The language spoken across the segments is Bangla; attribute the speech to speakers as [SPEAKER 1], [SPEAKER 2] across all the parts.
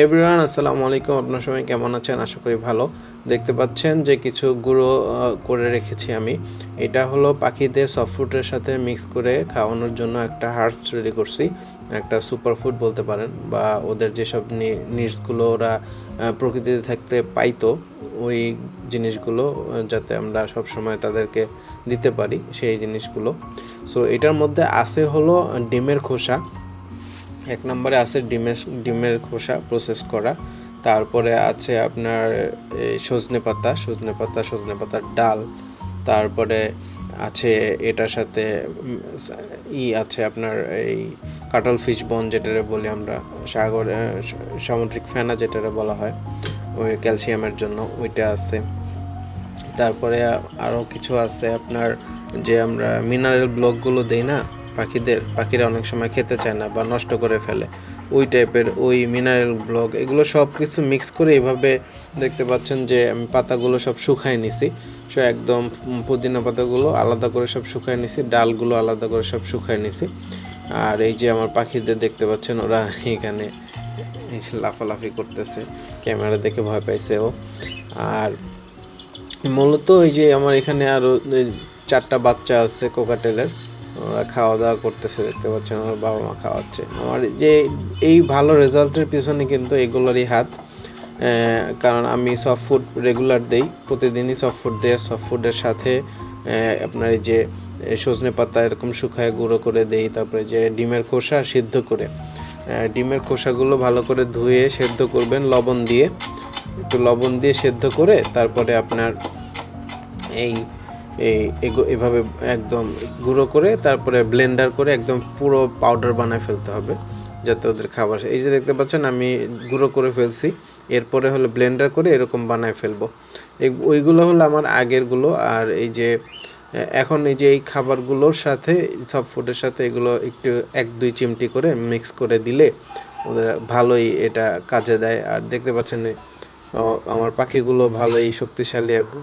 [SPEAKER 1] এভরিওয়ান আসসালামু আলাইকুম। আপনার সবাই কেমন আছেন? আশা করি ভালো। দেখতে পাচ্ছেন যে কিছু গুঁড়ো করে রেখেছি আমি। এটা হলো পাখিদের সফট ফুডের সাথে মিক্স করে খাওয়ানোর জন্য একটা হার্বস রেডি করছি। একটা সুপার ফুড বলতে পারেন বা ওদের যেসব নিডসগুলো ওরা প্রকৃতিতে থাকতে পাইতো, ওই জিনিসগুলো যাতে আমরা সব সময় তাদেরকে দিতে পারি সেই জিনিসগুলো। সো এটার মধ্যে আছে হলো ডিমের খোসা। এক নম্বরে আছে ডিমের ডিমের খোসা প্রসেস করা। তারপরে আছে আপনার এই সজনে পাতা সজনে পাতা, সজনে পাতার ডাল। তারপরে আছে এটার সাথে ই আছে আপনার এই কাটল ফিশ বন যেটারে বলি আমরা, সাগরে সামুদ্রিক ফেনা যেটারে বলা হয়, ওই ক্যালসিয়ামের জন্য ওইটা আছে। তারপরে আরও কিছু আছে আপনার যে আমরা মিনারেল ব্লকগুলো দেই না পাখিদের, পাখিরা অনেক সময় খেতে চায় না বা নষ্ট করে ফেলে। ওই টাইপের ওই মিনারেল ব্লক এগুলো সব কিছু মিক্স করে এইভাবে দেখতে পাচ্ছেন যে আমি পাতাগুলো সব শুকায় নিছি। সো একদম পুদিনা পাতাগুলো আলাদা করে সব শুকায় নিছি, ডালগুলো আলাদা করে সব শুকায় নিছি। আর এই যে আমার পাখিদের দেখতে পাচ্ছেন ওরা এখানে লাফালাফি করতেছে, ক্যামেরা দেখে ভয় পাইছে ও। আর মূলত এই যে আমার এখানে আরও এই চারটা বাচ্চা আছে কোকাটেলের। ওরা খাওয়া দাওয়া করতেছে, দেখতে পাচ্ছেন আমার বাবা মা খাওয়াচ্ছে। আমার যে এই ভালো রেজাল্টের পিছনে কিন্তু এগুলোরই হাত। কারণ আমি সফট ফুড রেগুলার দেই, প্রতিদিনই সফট ফুড দেয় সফট ফুডের সাথে আপনার এই যে সজনে পাতা এরকম শুকায় গুঁড়ো করে দেই, তারপরে যে ডিমের খোসা সিদ্ধ করে। ডিমের খোসাগুলো ভালো করে ধুয়ে সেদ্ধ করবেন লবণ দিয়ে। একটু লবণ দিয়ে সেদ্ধ করে, তারপরে আপনার এই এভাবে একদম গুঁড়ো করে, তারপরে ব্লেন্ডার করে একদম পুরো পাউডার বানায় ফেলতে হবে, যাতে ওদের খাবার এই যে দেখতে পাচ্ছেন আমি গুঁড়ো করে ফেলছি, এরপরে হলো ব্লেন্ডার করে এরকম বানায় ফেলব। এই- ওইগুলো হলো আমার আগেরগুলো, আর এই যে এখন এই যে এই খাবারগুলোর সাথে, সব ফুডের সাথে এগুলো একটু এক দুই চিমটি করে মিক্স করে দিলে ওদের ভালোই এটা কাজে দেয়। আর দেখতে পাচ্ছেন এই আমার পাখিগুলো ভালোই শক্তিশালী এবং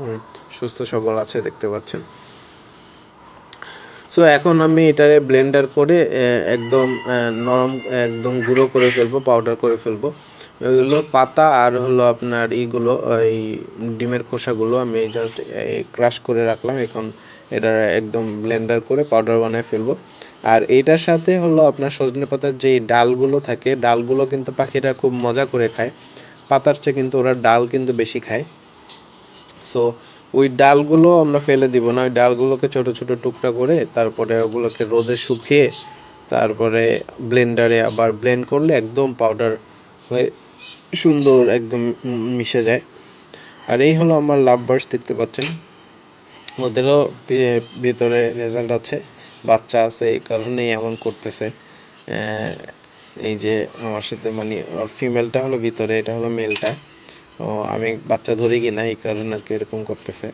[SPEAKER 1] সুস্থ সবল আছে, দেখতে পাচ্ছেন। সো এখন আমি এটারে ব্লেন্ডার করে একদম নরম, একদম গুঁড়ো করে ফেলব পাউডার করে ফেলব। ওইগুলো পাতা আর হলো আপনার ইগুলো এই ডিমের খোসাগুলো আমি জাস্ট ক্রাশ করে রাখলাম। এখন এটা একদম ব্লেন্ডার করে পাউডার বানিয়ে ফেলব। আর এটার সাথে হলো আপনার সজনে পাতার যেই ডালগুলো থাকে, ডালগুলো কিন্তু পাখিরা খুব মজা করে খায়। পাতার চেয়ে কিন্তু ওরা ডাল কিন্তু বেশি খায়। সো ওই ডালগুলো আমরা ফেলে দিব না, ওই ডালগুলোকে ছোট ছোট টুকরা করে তারপরে ওগুলোকে রোদে শুকিয়ে তারপরে ব্লেন্ডারে আবার ব্লেন্ড করলে একদম পাউডার হয়ে সুন্দর একদম মিশে যায়। আর এই হলো আমার লাভ বার্স দেখতে পাচ্ছেন। ওদেরও ভিতরে রেজাল্ট আছে, বাচ্চা আছে, এই কারণেই এমন করতেছে। এই যে আমার সাথে মানে ফিমেলটা হলো ভিতরে, এটা হলো মেলটা ও, আমি বাচ্চা ধরি কিনা এই কারণে আর কি এরকম করতেছে।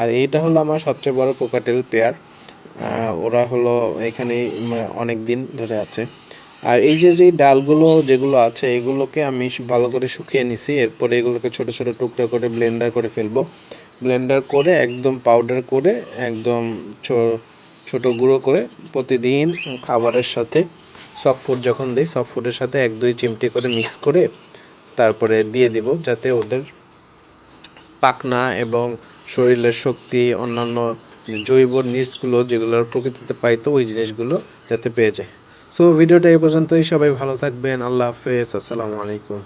[SPEAKER 1] আর এইটা হলো আমার সবচেয়ে বড় কোকাটেল পেয়ার। ওরা হলো এখানে অনেক দিন ধরে আছে। আর এই যে যে ডালগুলো যেগুলো আছে, এগুলোকে আমি ভালো করে শুকিয়ে নিছি। এরপরে এগুলোকে ছোট ছোট টুকরো করে ব্লেন্ডার করে ফেলব। ব্লেন্ডার করে একদম পাউডার করে একদম ছোট গুঁড়ো করে প্রতিদিন খাবারের সাথে সফট ফুড যখন দিই সফট ফুডের সাথে এক, দুই চিমটি করে মিক্স করে তারপরে দিয়ে দিব যাতে ওদের পাকনা এবং শরীরের শক্তি, অন্যান্য জৈব নিউজগুলো যেগুলো প্রকৃতিতে পাইতো ওই জিনিসগুলো যাতে পেয়ে যায়। সো ভিডিওটা এই পর্যন্তই। সবাই ভালো থাকবেন। আল্লাহ হাফেজ। আসসালামু আলাইকুম।